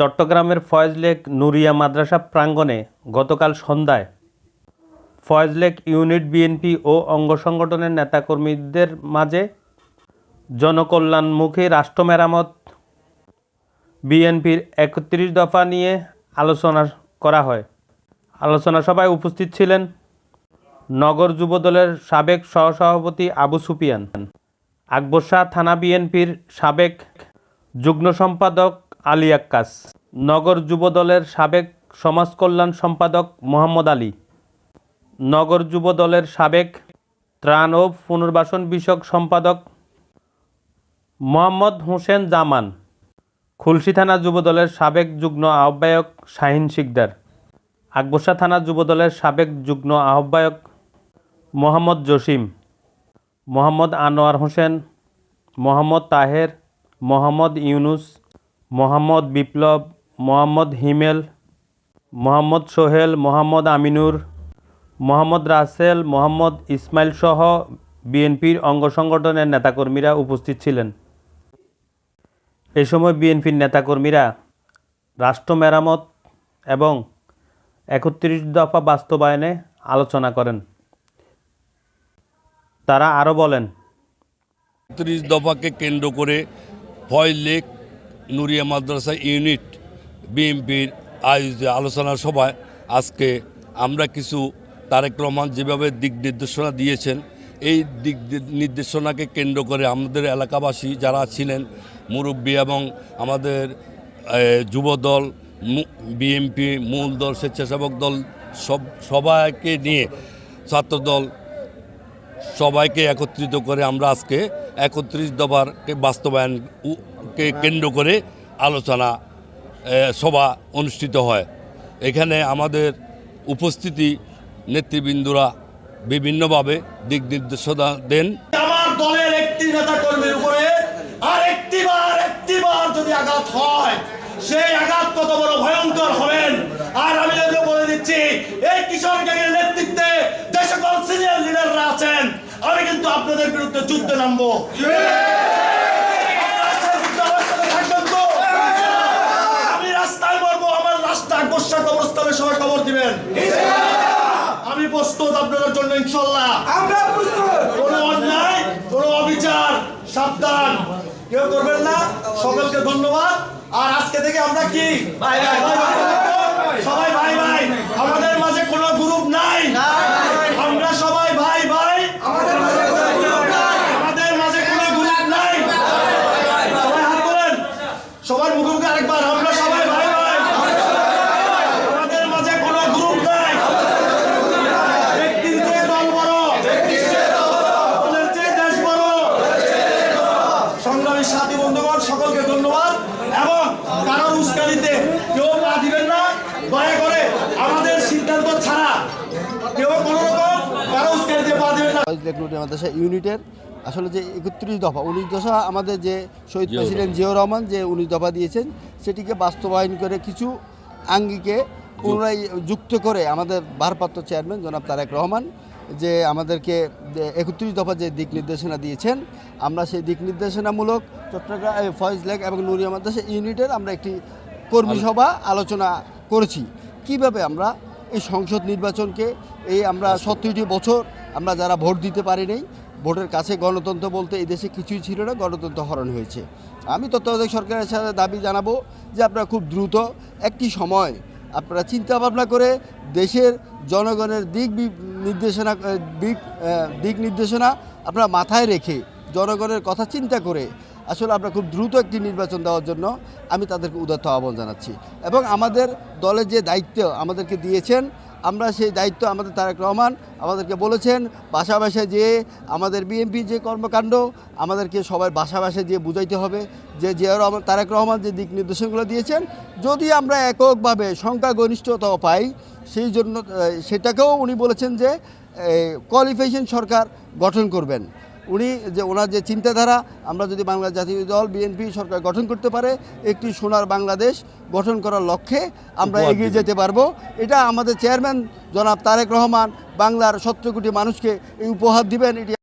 চট্টগ্রামের ফয়েজলেক নুরিয়া মাদ্রাসা প্রাঙ্গণে গতকাল সন্ধ্যায় ফয়েজলেক ইউনিট বিএনপি ও অঙ্গ সংগঠনের নেতাকর্মীদের মাঝে জনকল্যাণমুখী রাষ্ট্র মেরামত বিএনপির একত্রিশ দফা নিয়ে আলোচনা করা হয়। আলোচনা সভায় উপস্থিত ছিলেন নগর যুবদলের সাবেক সহসভাপতি আবু সুপিয়ান আকবর শাহ থানা বিএনপির সাবেক যুগ্ম সম্পাদক আলী আক্কাস। নগর যুবদলের সাবেক সমাজ কল্যাণ সম্পাদক মোহাম্মদ আলী। নগর যুবদলের সাবেক ত্রাণ ও পুনর্বাসন বিষয়ক সম্পাদক মোহাম্মদ হোসেন জামান। খুলশী থানা যুবদলের সাবেক যুগ্ম আহ্বায়ক শাহিন শিকদার। আকবসা থানা যুবদলের সাবেক যুগ্ম আহ্বায়ক মোহাম্মদ জসিম। মোহাম্মদ আনোয়ার হোসেন, মোহাম্মদ তাহের, মোহাম্মদ ইউনুস মোহাম্মদ বিপ্লব, মোহাম্মদ হিমেল, মোহাম্মদ সোহেল, মোহাম্মদ আমিনুর, মোহাম্মদ রাসেল, মোহাম্মদ ইসমাইল সহ বিএনপির অঙ্গ সংগঠনের নেতাকর্মীরা উপস্থিত ছিলেন। এ সময় বিএনপির নেতাকর্মীরা রাষ্ট্র মেরামত এবং একত্রিশ দফা বাস্তবায়নে আলোচনা করেন। তারা আরও বলেন, একত্রিশ দফাকে কেন্দ্র করে ফয়েল লেক নুরিয়া মাদ্রাসা ইউনিট, বিএনপির আয়োজিত আলোচনা সভায় আজকে আমরা কিছু তারেক রহমান যেভাবে দিক নির্দেশনা দিয়েছেন, এই দিক নির্দেশনাকে কেন্দ্র করে আমাদের এলাকাবাসী যারা ছিলেন, মুরব্বী এবং আমাদের যুবদল বিএনপি, মূল দল, স্বেচ্ছাসেবক দল, সব, সবাইকে নিয়ে ছাত্রদল সবাইকে একত্রিত করে আমরা আজকে একত্রিশ দফার বাস্তবায়ন কে কেন্দ্র করে আলোচনা সভা অনুষ্ঠিত হয়। এখানে আমাদের উপস্থিতি নেতৃবৃন্দরা বিভিন্নভাবে দিক নির্দেশনা দেন। আমার দলের একটি নেতা কর্মীর উপরে আর একটিবার একটিবার যদি আঘাত হয়, সেই আঘাত কত বড় ভয়ঙ্কর হবেন। আর আমি যদি বলে দিচ্ছি, এই কিশোর গ্যাংয়ের আপনাদের বিরুদ্ধে যুদ্ধে নামবো? আমি রাস্তায় মরবো আমার রাস্তা গোসা কবরস্থানে সবাই খবর দিবেন। আমি প্রস্তুত আপনাদের জন্য ইনশাল্লাহ। কোনো অন্যায় কোনো অবিচার সাবধান। কেউ করবেন না। সকলকে ধন্যবাদ। আর আজকে থেকে আমরা কি? সবাই ভাই ভাই আমাদের মাঝে কোনো গ্রুপ নাই আমরা সবাই ভাই ভাই আমাদের মাঝে কোনো গ্রুপ নাই আমাদের মাঝে কোনো গ্রুপ নাই সবাই হাত তোলেন সবার মুখোমুখি আরেকবার আমরা সবাই ভাই ভাই আমাদের মাঝে কোনো গ্রুপ নাই ব্যক্তির চেয়ে দল বড় দলের চেয়ে দেশ বড় সংগ্রামী সাথী বন্ধুগণ সকলকে ধন্যবাদ। এবং কারোর উস্কানিতে কেউ পা দিবেন না। দয়া করে আমাদের সিদ্ধান্ত ছাড়া কেউ কোনো রকম কারও উস্কানিতে পা দিবেন না। ইউনিটের আসলে যে একত্রিশ দফা উনিশ দফা আমাদের যে শহীদ প্রেসিডেন্ট জিয়াউর রহমান যে উনিশ দফা দিয়েছেন সেটিকে বাস্তবায়ন করে কিছু আঙ্গিকে পুনরায় যুক্ত করে আমাদের ভারপ্রাপ্ত চেয়ারম্যান জনাব তারেক রহমান যে আমাদেরকে একত্রিশ দফা যে দিক নির্দেশনা দিয়েছেন আমরা সেই দিক নির্দেশনামূলক চট্টগ্রাম ফয়েজ লেক এবং নুরিয়া মাদ্রাসা ইউনিটের আমরা একটি কর্মী সভা আলোচনা করেছি। কীভাবে আমরা এই সংসদ নির্বাচনকে এই আমরা সত্তরটি বছর আমরা যারা ভোট দিতে পারি পারিনি ভোটের কাছে গণতন্ত্র বলতে এই দেশে কিছুই ছিল না গণতন্ত্র হরণ হয়েছে। আমি তত্ত্বাবধায়ক সরকারের সাথে দাবি জানাব যে আপনারা খুব দ্রুত একটি সময় আপনারা চিন্তা ভাবনা করে দেশের জনগণের দিক নির্দেশনা দিক দিক নির্দেশনা আপনারা মাথায় রেখে জনগণের কথা চিন্তা করে আসলে আমরা খুব দ্রুত একটি নির্বাচন দেওয়ার জন্য আমি তাদেরকে উদাত্ত আহ্বান জানাচ্ছি। এবং আমাদের দলের যে দায়িত্ব আমাদেরকে দিয়েছেন আমরা সেই দায়িত্ব আমাদের তারেক রহমান আমাদেরকে বলেছেন বাসা বাসায় যেয়ে আমাদের বিএনপি যে কর্মকাণ্ড, আমাদেরকে সবাই বাসা বাসায় যেয়ে বুঝাইতে হবে যে জিয়া রহমান তারেক রহমান যে দিক নির্দেশনগুলো দিয়েছেন, যদি আমরা এককভাবে সংখ্যাগরিষ্ঠতাও পাই, সেই জন্য সেটাকেও উনি বলেছেন যে কোয়ালিফিকেশন সরকার গঠন করবেন। উনি যে ওনার যে চিন্তাধারা আমরা যদি বাংলা জাতীয় দল বিএনপি সরকার গঠন করতে পারে একটি সোনার বাংলাদেশ গঠন করার লক্ষ্যে আমরা এগিয়ে যেতে পারব। এটা আমাদের চেয়ারম্যান জনাব তারেক রহমান বাংলার সত্তর কোটি মানুষকে এই উপহার দিবেন এটি